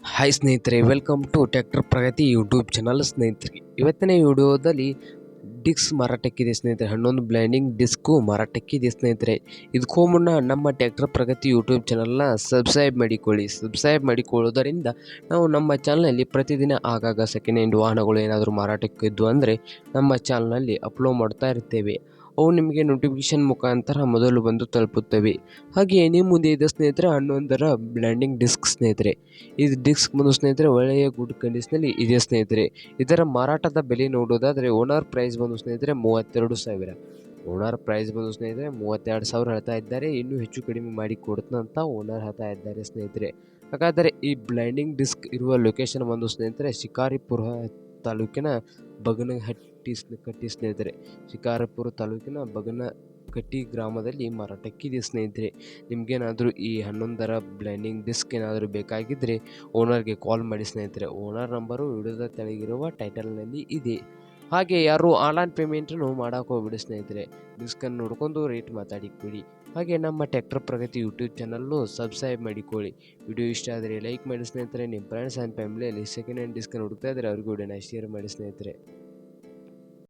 Hi ಸ್ನೇಹಿತರೆ welcome to tractor Pragati YouTube channel ಸ್ನೇಹಿತರೆ. ಇವತ್ತಿನ ವಿಡಿಯೋದಲ್ಲಿ ಡಿಸ್ಕ್ ಮಾರಾಟಕ್ಕಿದೆ ಸ್ನೇಹಿತರೆ, ಹನ್ನೊಂದು ಬ್ಲೈಂಡಿಂಗ್ ಡಿಸ್ಕು ಮಾರಾಟಕ್ಕಿದೆ ಸ್ನೇಹಿತರೆ. ಇದಕ್ಕೂ ಮುನ್ನ ನಮ್ಮ ಟ್ಯಾಕ್ಟರ್ ಪ್ರಗತಿ ಯೂಟ್ಯೂಬ್ ಚಾನಲ್ನ ಸಬ್ಸ್ಕ್ರೈಬ್ ಮಾಡಿಕೊಳ್ಳಿ. ಸಬ್ಸ್ಕ್ರೈಬ್ ಮಾಡಿಕೊಳ್ಳೋದರಿಂದ ನಾವು ನಮ್ಮ ಚಾನಲ್ನಲ್ಲಿ ಪ್ರತಿದಿನ ಆಗಾಗ ಸೆಕೆಂಡ್ ಹ್ಯಾಂಡ್ ವಾಹನಗಳು ಏನಾದರೂ ಮಾರಾಟಕ್ಕಿದ್ದು ಅಂದರೆ ನಮ್ಮ ಚಾನಲ್ನಲ್ಲಿ ಅಪ್ಲೋಡ್ ಮಾಡ್ತಾ ಇರ್ತೇವೆ. ಅವು ನಿಮಗೆ ನೋಟಿಫಿಕೇಶನ್ ಮುಖಾಂತರ ಮೊದಲು ಬಂದು ತಲುಪುತ್ತವೆ. ಹಾಗೆಯೇ ನಿಮ್ಮ ಮುಂದೆ ಇದೆ ಸ್ನೇಹಿತರೆ, ಹನ್ನೊಂದರ ಬ್ಲ್ಯಾಂಡಿಂಗ್ ಡಿಸ್ಕ್ ಸ್ನೇಹಿತರೆ. ಇದು ಡಿಸ್ಕ್ ಬಂದು ಸ್ನೇಹಿತರೆ, ಒಳ್ಳೆಯ ಗುಡ್ ಕಂಡೀಷನಲ್ಲಿ ಇದೆ ಸ್ನೇಹಿತರೆ. ಇದರ ಮಾರಾಟದ ಬೆಲೆ ನೋಡೋದಾದರೆ ಓನರ್ ಪ್ರೈಸ್ ಬಂದು ಸ್ನೇಹಿತರೆ ಮೂವತ್ತೆರಡು ಸಾವಿರ. ಓನರ್ ಪ್ರೈಸ್ ಬಂದು ಸ್ನೇಹಿತರೆ ಮೂವತ್ತೆರಡು ಸಾವಿರ ಹೇಳ್ತಾ ಇದ್ದಾರೆ. ಇನ್ನೂ ಹೆಚ್ಚು ಕಡಿಮೆ ಮಾಡಿ ಕೊಡ್ತಂತ ಓನರ್ ಹೇಳ್ತಾ ಇದ್ದಾರೆ ಸ್ನೇಹಿತರೆ. ಹಾಗಾದರೆ ಈ ಬ್ಲೈಂಡಿಂಗ್ ಡಿಸ್ಕ್ ಇರುವ ಲೊಕೇಶನ್ ಬಂದು ಸ್ನೇಹಿತರೆ, ಶಿಕಾರಿಪುರ ತಾಲೂಕಿನ ಬಗನಹಟ್ಟಿ ಹಟ್ಟಿ ಕಟ್ಟಿ ಸ್ನೇಹಿತರೆ, ಶಿಕಾರಪುರ ತಾಲೂಕಿನ ಬಗನ ಕಟ್ಟಿ ಗ್ರಾಮದಲ್ಲಿ ಮಾರಾಟಕ್ಕಿದೆ ಸ್ನೇಹಿತರೆ. ನಿಮಗೇನಾದರೂ ಈ ಹನ್ನೊಂದರ ಬ್ಲೈಂಡಿಂಗ್ ಡಿಸ್ಕ್ ಏನಾದರೂ ಬೇಕಾಗಿದ್ದರೆ ಓನರ್ಗೆ ಕಾಲ್ ಮಾಡಿ ಸ್ನೇಹಿತರೆ. ಓನರ್ ನಂಬರು ವಿಡಿಯೋದ ತೆಳಗಿರುವ ಟೈಟಲ್ನಲ್ಲಿ ಇದೆ. ಹಾಗೆ ಯಾರು ಆನ್ಲೈನ್ ಪೇಮೆಂಟನ್ನು ಮಾಡೋಕೆ ಹೋಗ್ಬಿಡಿ ಸ್ನೇಹಿತರೆ. ಡಿಸ್ಕನ್ನು ನೋಡ್ಕೊಂಡು ರೇಟ್ ಮಾತಾಡಿಕೊಳ್ಳಿ ಹಾಗೆ ನಮ್ಮ tractor Pragati YouTube channel subscribe ಮಾಡಿಕೊಳ್ಳಿ ವಿಡಿಯೋ ಇಷ್ಟ ಆದರೆ ಲೈಕ್ ಮಾಡಿ ಸ್ನೇಹಿತರೆ. ನಿಮ್ಮ ಫ್ರೆಂಡ್ಸ್ ಆ್ಯಂಡ್ ಫ್ಯಾಮಿಲಿಯಲ್ಲಿ ಸೆಕೆಂಡ್ ಹ್ಯಾಂಡ್ ಡಿಸ್ಕನ್ನು ಹುಡುಕ್ತಾ ಇದ್ದರೆ ಅವ್ರಿಗೂ ವಿಡಿಯೋನ ಶೇರ್ ಮಾಡಿ ಸ್ನೇಹಿತರೆ.